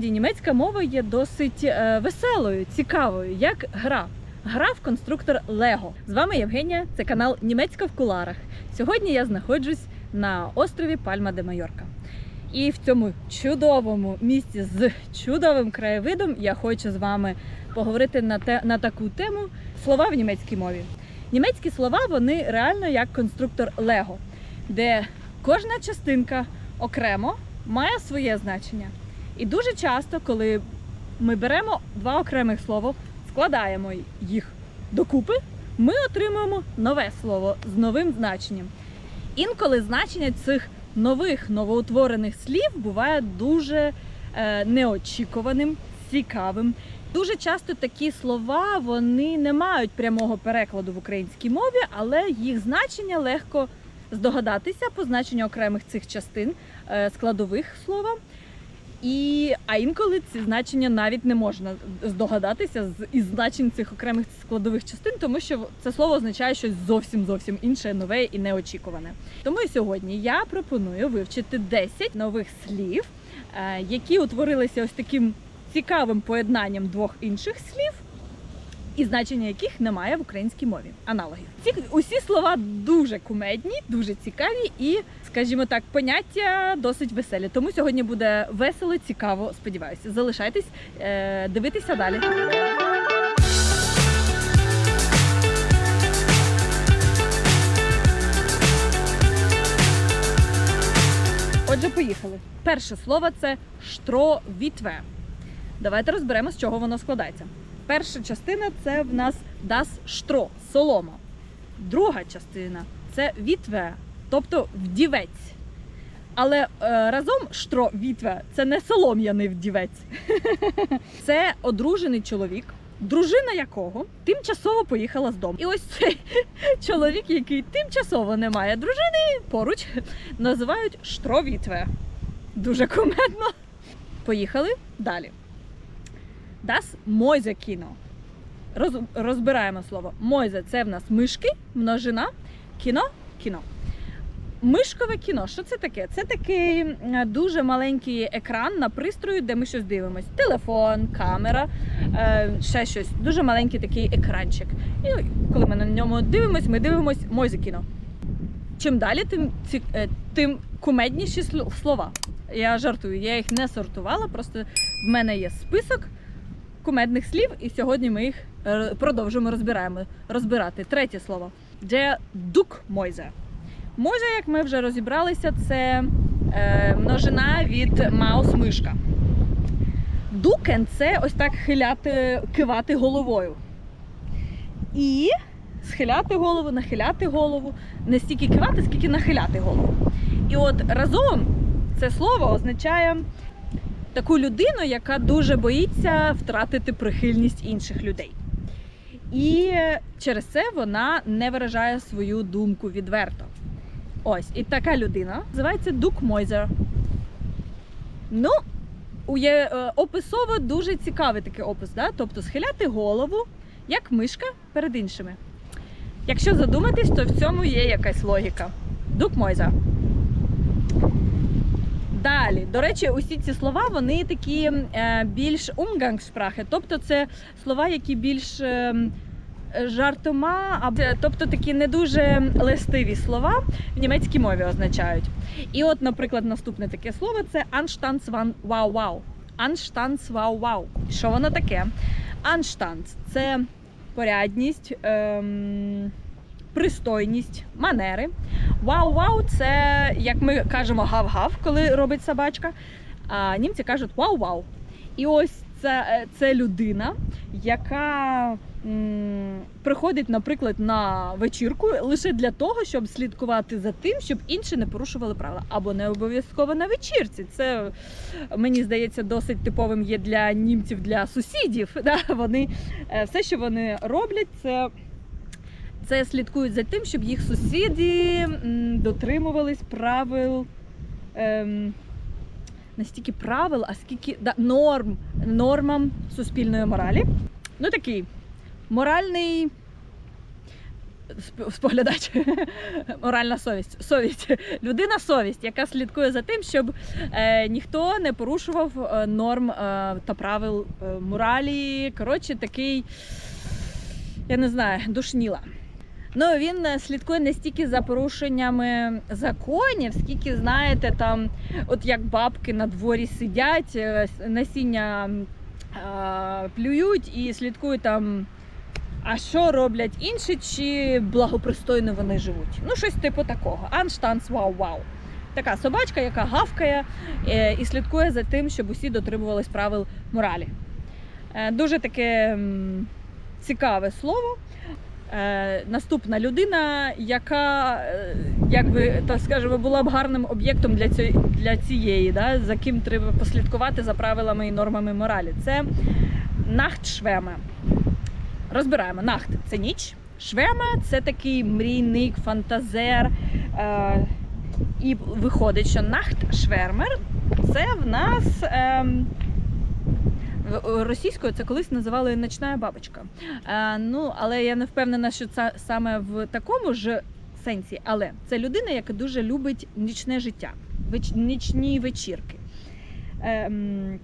насправді німецька мова є досить е, веселою, цікавою, як гра. Гра в конструктор Лего. З вами Євгенія, це канал Німецька в куларах. Сьогодні я знаходжусь на острові Пальма де Майорка. І в цьому чудовому місці з чудовим краєвидом я хочу з вами поговорити на, те, на таку тему слова в німецькій мові. Німецькі слова вони реально як конструктор Лего, де кожна частинка окремо має своє значення. І дуже часто, коли ми беремо два окремих слова, складаємо їх докупи, ми отримуємо нове слово з новим значенням. Інколи значення цих нових новоутворених слів буває дуже е, неочікуваним, цікавим. Дуже часто такі слова вони не мають прямого перекладу в українській мові, але їх значення легко здогадатися по значенню окремих цих частин е, складових слова. І, а інколи ці значення навіть не можна здогадатися з із значень цих окремих складових частин, тому що це слово означає щось зовсім зовсім інше, нове і неочікуване. Тому і сьогодні я пропоную вивчити 10 нових слів, е, які утворилися ось таким цікавим поєднанням двох інших слів. І значення яких немає в українській мові аналогів. Ці усі слова дуже кумедні, дуже цікаві і, скажімо так, поняття досить веселі. Тому сьогодні буде весело, цікаво. Сподіваюся, залишайтесь, е, дивитися далі. Отже, поїхали. Перше слово це штровітве. Давайте розберемо, з чого воно складається. Перша частина це в нас das штро, солома. Друга частина це вітве, тобто вдівець. Але е, разом штро вітве це не солом'яний вдівець. Це одружений чоловік, дружина якого тимчасово поїхала з дому. І ось цей чоловік, який тимчасово не має дружини, поруч називають штровітве. Дуже кумедно. Поїхали далі. Das Мойзе кіно. Роз, розбираємо слово. Мойзе це в нас мишки, множина, кіно, кіно. Мишкове кіно. Що це таке? Це такий дуже маленький екран на пристрою, де ми щось дивимось. Телефон, камера, е, ще щось. Дуже маленький такий екранчик. І коли ми на ньому дивимось, ми дивимось Мойзе кіно. Чим далі, тим, е, тим кумедніші сло- слова. Я жартую, я їх не сортувала, просто в мене є список кумедних слів, і сьогодні ми їх е, продовжимо розбираємо, розбирати. Третє слово. Der Дук Мойзе. Мойзе, як ми вже розібралися, це е, множина від маус мишка. Дукен це ось так хиляти, кивати головою. І схиляти голову, нахиляти голову, не стільки кивати, скільки нахиляти голову. І от разом це слово означає таку людину, яка дуже боїться втратити прихильність інших людей. І через це вона не виражає свою думку відверто. Ось, і така людина називається Дук Мойзер. Ну, у є, е, описово дуже цікавий такий опис, да? тобто схиляти голову, як мишка перед іншими. Якщо задуматись, то в цьому є якась логіка. Дук Мойзер. Далі, до речі, усі ці слова вони такі е, більш умгангсprache, тобто це слова, які більш е, жартома, тобто такі не дуже листиві слова в німецькій мові означають. І от, наприклад, наступне таке слово це. Anstands wow wow. Що воно таке? Anstands – це порядність. Ем, Пристойність, манери. Вау-вау це, як ми кажемо, гав-гав, коли робить собачка. А німці кажуть вау-вау. І ось це, е, це людина, яка приходить, наприклад, на вечірку лише для того, щоб слідкувати за тим, щоб інші не порушували правила. Або не обов'язково на вечірці. Це мені здається досить типовим є для німців, для сусідів. Да? Вони, е, все, що вони роблять, це це слідкують за тим, щоб їх сусіди дотримувались правил. Ем, не правил, а скільки да, норм, нормам суспільної моралі. Ну такий моральний споглядач, моральна совість, совість, людина совість, яка слідкує за тим, щоб е, ніхто не порушував е, норм е, та правил е, моралі. Коротше, такий, я не знаю, душніла. Ну він е, слідкує не стільки за порушеннями законів, скільки, знаєте, там, от як бабки на дворі сидять, е, насіння е, плюють і слідкують там. А що роблять інші, чи благопристойно вони живуть? Ну, щось типу такого. Анштанс вау-вау. Така собачка, яка гавкає е, і слідкує за тим, щоб усі дотримувались правил моралі. Дуже таке цікаве слово. Е, Наступна людина, яка, е, як би так скажемо, була б гарним об'єктом для цієї, для цієї да, за ким треба послідкувати за правилами і нормами моралі. Це нахтшвеме. Розбираємо. Нахт це ніч. Швема це такий мрійник, фантазер. Е, і виходить, що нахт-швермер це в нас. в- Російською це колись називали ночна бабочка. Е, ну, але я не впевнена, що це саме в такому ж сенсі. Але це людина, яка дуже любить нічне життя, веч- нічні вечірки. Ем,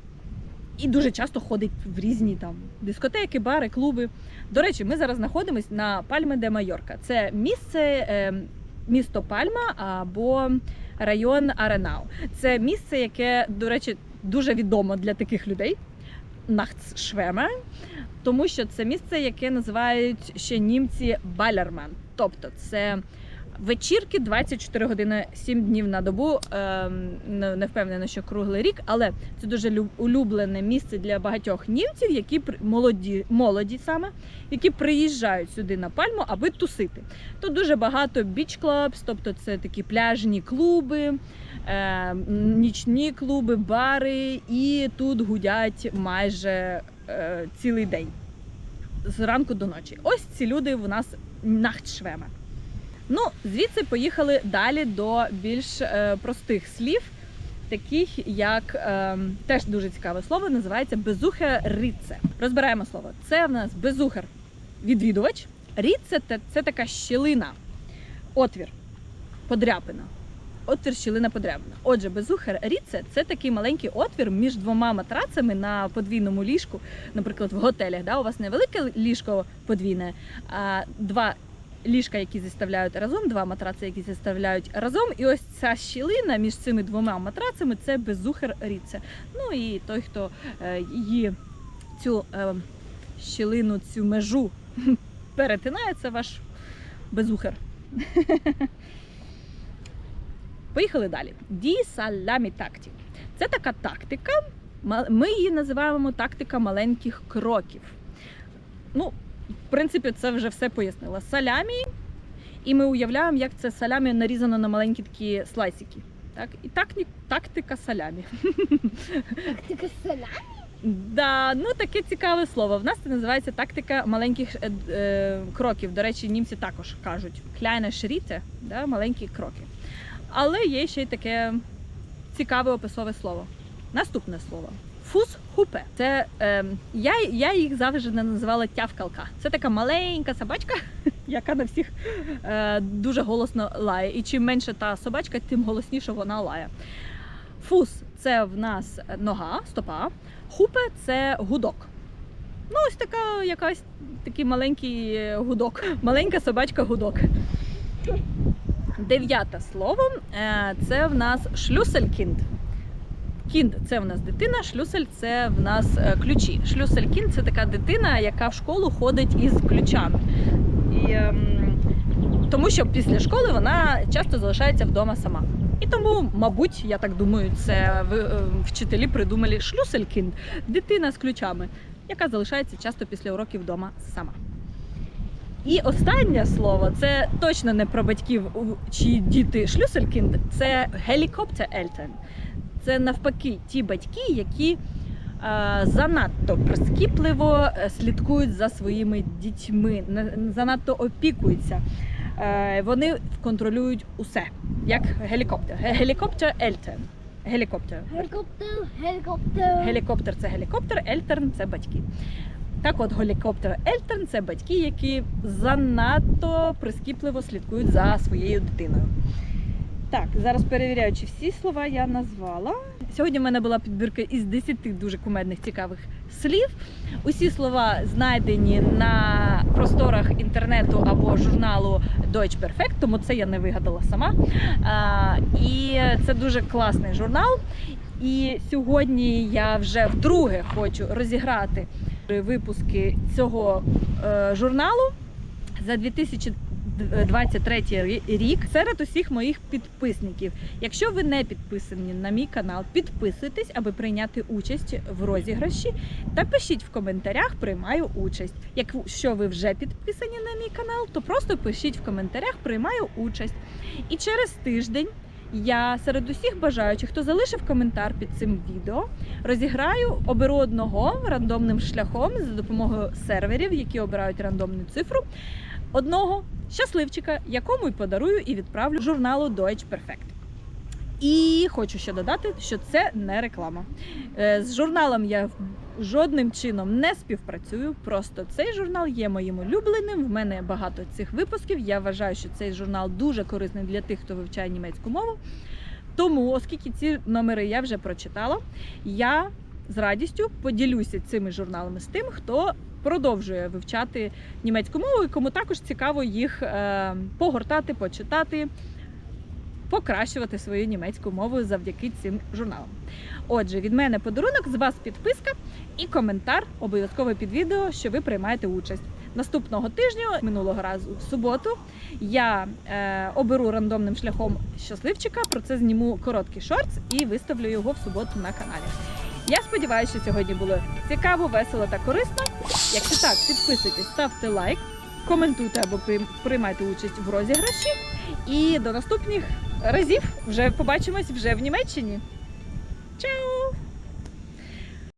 і дуже часто ходить в різні там дискотеки, бари, клуби. До речі, ми зараз знаходимося на Пальме де Майорка. Це місце, ем, місто Пальма або район Аренау. Це місце, яке, до речі, дуже відомо для таких людей. Нахтшвеме, тому що це місце, яке називають ще німці Балерман. Тобто це вечірки 24 години 7 днів на добу. Ем, не не впевнена, що круглий рік, але це дуже лю- улюблене місце для багатьох німців, які молоді, молоді саме, які приїжджають сюди на пальму, аби тусити. Тут дуже багато біч клабс, тобто це такі пляжні клуби, е, нічні клуби, бари, і тут гудять майже е, цілий день з ранку до ночі. Ось ці люди в нас нахтшвеми. Ну, звідси поїхали далі до більш е, простих слів, таких як е, теж дуже цікаве слово, називається безухер ріце. Розбираємо слово. Це в нас безухер відвідувач. Ріце це, це така щілина, отвір, подряпина. Отвір щілина подряпина. Отже, безухер ріце це такий маленький отвір між двома матрацами на подвійному ліжку, наприклад, в готелях. Да? У вас не велике ліжко подвійне, а два ліжка, які зіставляють разом, два матраци, які зіставляють разом. І ось ця щілина між цими двома матрацами це безухер ріце. Ну і той, хто е, її цю е, щілину, цю межу перетинає, це ваш безухер. Поїхали далі. Ді салямі такті. Це така тактика. Ми її називаємо тактика маленьких кроків. Ну, в принципі, це вже все пояснила. Салямі, і ми уявляємо, як це салямі нарізано на маленькі такі слайсики. Так? І так, тактика салямі. Тактика саля. Да, ну таке цікаве слово. В нас це називається тактика маленьких е, е, кроків. До речі, німці також кажуть kleine Schritte, да, маленькі кроки. Але є ще й таке цікаве описове слово. Наступне слово. Фус-хупе. Це е, я, я їх завжди називала тявкалка. Це така маленька собачка, яка на всіх е, дуже голосно лає. І чим менше та собачка, тим голосніше вона лає. Фус це в нас нога, стопа. Хупе це гудок. Ну, ось така якась такий маленький е, гудок. Маленька собачка гудок. Дев'яте слово е, це в нас шлюселькінд. Кінд це в нас дитина, шлюсель це в нас е, ключі. Шлюселькінд це така дитина, яка в школу ходить із ключами. І, ем, тому що після школи вона часто залишається вдома сама. І тому, мабуть, я так думаю, це е, вчителі придумали шлюселькінд дитина з ключами, яка залишається часто після уроків вдома сама. І останнє слово це точно не про батьків, чиї діти шлюселькінд, це гелікоптер-ельтен. Це навпаки ті батьки, які е, занадто прискіпливо е, слідкують за своїми дітьми, занадто опікуються. Е, вони контролюють усе, як гелікоптер. Гелікоптер-ельтен. Гелікоптер. Гелікоптер, гелікоптер. Гелікоптер це гелікоптер, ельтерн це батьки. Так от, гелікоптер Ельтерн це батьки, які занадто прискіпливо слідкують за своєю дитиною. Так, зараз перевіряю, чи всі слова я назвала. Сьогодні в мене була підбірка із 10 дуже кумедних цікавих слів. Усі слова знайдені на просторах інтернету або журналу Deutsch Perfect, тому це я не вигадала сама. А, і це дуже класний журнал. І сьогодні я вже вдруге хочу розіграти випуски цього е, журналу за 2023 рік серед усіх моїх підписників. Якщо ви не підписані на мій канал, підписуйтесь, аби прийняти участь в розіграші та пишіть в коментарях приймаю участь. Якщо ви вже підписані на мій канал, то просто пишіть в коментарях приймаю участь. І через тиждень я серед усіх бажаючих, хто залишив коментар під цим відео, розіграю оберу одного рандомним шляхом за допомогою серверів, які обирають рандомну цифру. Одного щасливчика, якому й подарую і відправлю журналу Deutsch Perfect. І хочу ще додати, що це не реклама. Е, З журналом я жодним чином не співпрацюю. Просто цей журнал є моїм улюбленим. В мене багато цих випусків. Я вважаю, що цей журнал дуже корисний для тих, хто вивчає німецьку мову. Тому, оскільки ці номери я вже прочитала, я з радістю поділюся цими журналами з тим, хто продовжує вивчати німецьку мову і кому також цікаво їх е, погортати, почитати, покращувати свою німецьку мову завдяки цим журналам. Отже, від мене подарунок, з вас підписка і коментар обов'язково під відео, що ви приймаєте участь. Наступного тижня, минулого разу в суботу, я е, оберу рандомним шляхом щасливчика. Про це зніму короткий шортс і виставлю його в суботу на каналі. Я сподіваюся, що сьогодні було цікаво, весело та корисно. Якщо так, підписуйтесь, ставте лайк, коментуйте або прийм- приймайте участь в розіграші. І до наступних разів вже побачимось вже в Німеччині. Чао!